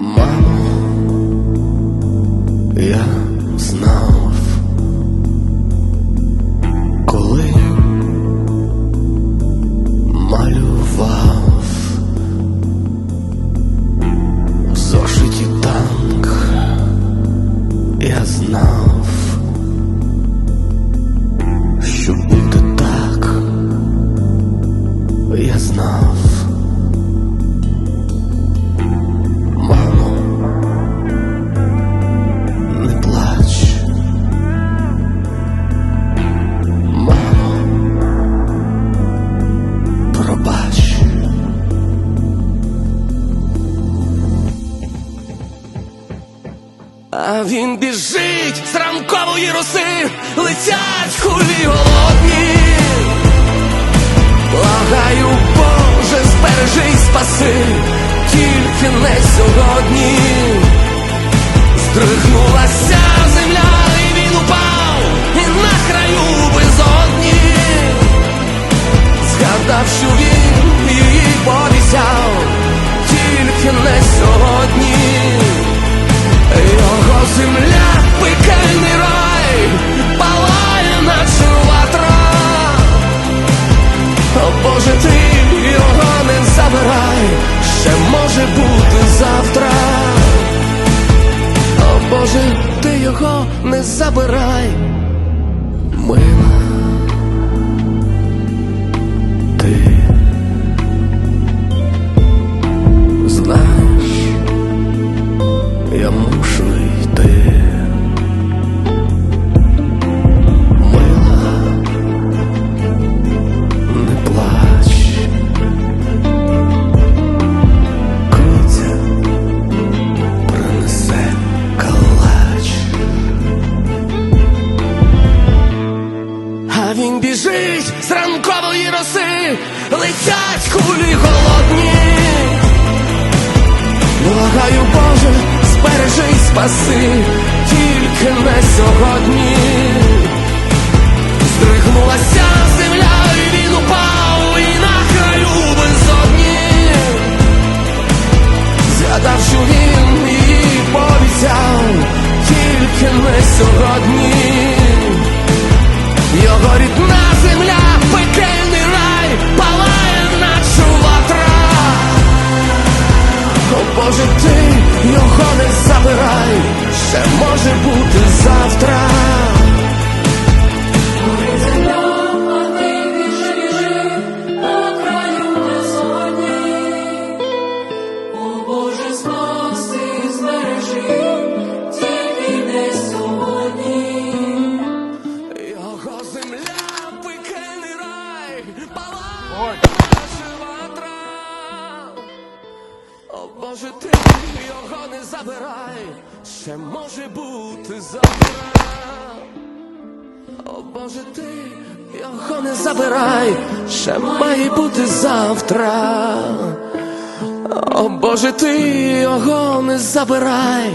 Мамо, я знал. А він біжить з ранкової роси, летять кулі голодні. Благаю, Боже, збережи й спаси, тільки не сьогодні. Здригнулася забирай, мила. Біжить з ранкової роси, летять кулі голодні. Благаю, Боже, збережи й спаси, тільки не сьогодні. Здригнулася земля, і він упав, і на краю безодні. Згадав, він її пообіцяв, тільки не сьогодні. Його рідна О Боже, ти його не забирай, ще може бути завтра. О Боже, ти його не забирай, ще має бути завтра. О Боже, ти його не забирай,